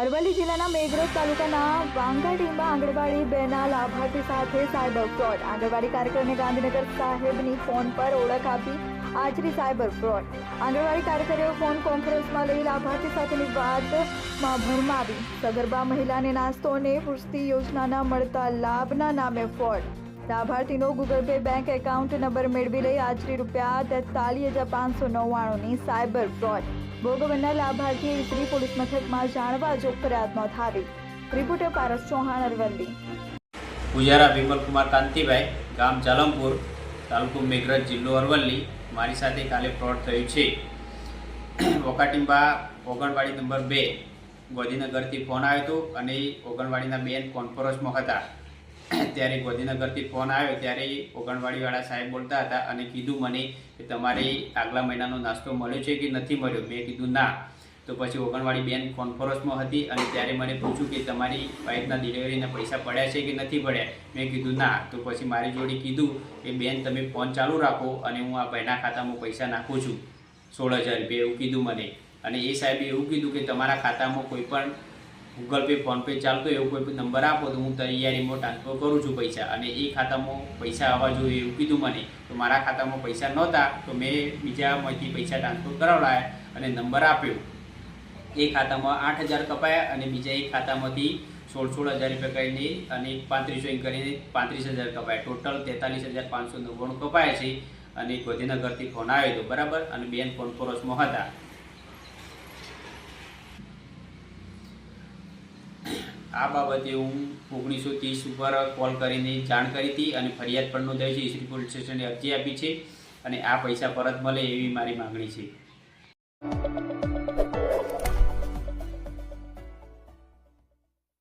અરવલ્લી જિલ્લાના મેઘરજ તાલુકાના વાંગાડીમાં આંગણવાડી બેના લાભાર્થી સાથે સાયબર ફ્રોડ. આંગણવાડી કાર્યકરને ગાંધીનગર સાહેબની ફોન પર ઓળખ આપી આચરી સાયબર ફ્રોડ. આંગણવાડી કાર્યકરો ફોન કોન્ફરન્સમાં લઈ લાભાર્થી સાથેની વાતમાં ભરમાવી સગર્ભા મહિલાને નાસ્તો અને પુષ્ટિ યોજનાના મળતા લાભના નામે fraud. લાભાર્થીનો Google Pay bank account number મેળવી લઈ આચરી રૂપિયા તેતાલીસ હજાર પાંચસો નવ્વાણુંની સાયબર ફ્રોડ. ભોગ બનનાર લાભાર્થીએ ઇસરી પોલીસ મથકમાં જાણવા જો ફરિયાદ નોંધાવી. રિપોર્ટર પારસ ચૌહાણ અરવલ્લી. પૂજારા વિમલકુમાર કાંતિભાઈ, ગામ જાલમપુર, તાલુકો મેઘરજ, જિલ્લો અરવલ્લી. મારી સાથે કાલે ફ્રોડ થયું છે. વોકાટીંબા ઓગણવાડી નંબર બે, ગોધીનગરથી ફોન આવ્યો હતો અને ઓગણવાડીના બેન કોન્ફરન્સમાં હતા. ત્યારે ગોધીનગરથી ફોન આવ્યો ત્યારે ઓગણવાડીવાળા સાહેબ બોલતા હતા અને કીધું મને કે તમારે આગલા મહિનાનો નાસ્તો મળ્યો છે કે નથી મળ્યો? મેં કીધું, ના. તો પછી ઓગણવાડી બેન કોન્ફરન્સમાં હતી અને ત્યારે મને પૂછ્યું કે તમારી વાઈફના ડિલિવરીના પૈસા પડ્યા છે કે નથી પડ્યા? મેં કીધું, ના. તો પછી મારી જોડે કીધું કે, બેન, તમે ફોન ચાલુ રાખો અને હું આ ભાઈના ખાતામાં પૈસા નાખું છું. સોળ હજાર રૂપિયા એવું કીધું મને. અને એ સાહેબે એવું કીધું કે, તમારા ખાતામાં કોઈ પણ ગૂગલ પે ફોનપે ચાલતો એવો કોઈ નંબર આપો તો હું તૈયારીમાં ટ્રાન્સફર કરું છું પૈસા. અને એ ખાતામાં પૈસા આવવા જોઈએ એવું કીધું મને. તો મારા ખાતામાં પૈસા નહોતા તો મેં બીજામાંથી પૈસા ટ્રાન્સફર કરાવડાયા અને નંબર આપ્યો. એ ખાતામાં આઠ હજાર કપાયા અને બીજા એક ખાતામાંથી સોળ સોળ હજાર રૂપિયા કરીને અને પાંત્રીસો એમ કરીને પાંત્રીસ હજાર કપાયા. ટોટલ તેતાલીસ હજાર પાંચસો નવ્વાણું કપાયા છે અને ગોધીનગરથી ફોન આવ્યો હતો બરાબર અને બેન ફોન કોન્ફરન્સમાં હતા. આ બાબતે હું ઓગણીસો ત્રીસ ઉપર કોલ કરીને જાણ કરી હતી અને ફરિયાદ પણ નોંધાઈ છે. ઈસરી પોલીસ સ્ટેશને અરજી આપી છે અને આ પૈસા પરત મળે એવી મારી માગણી છે.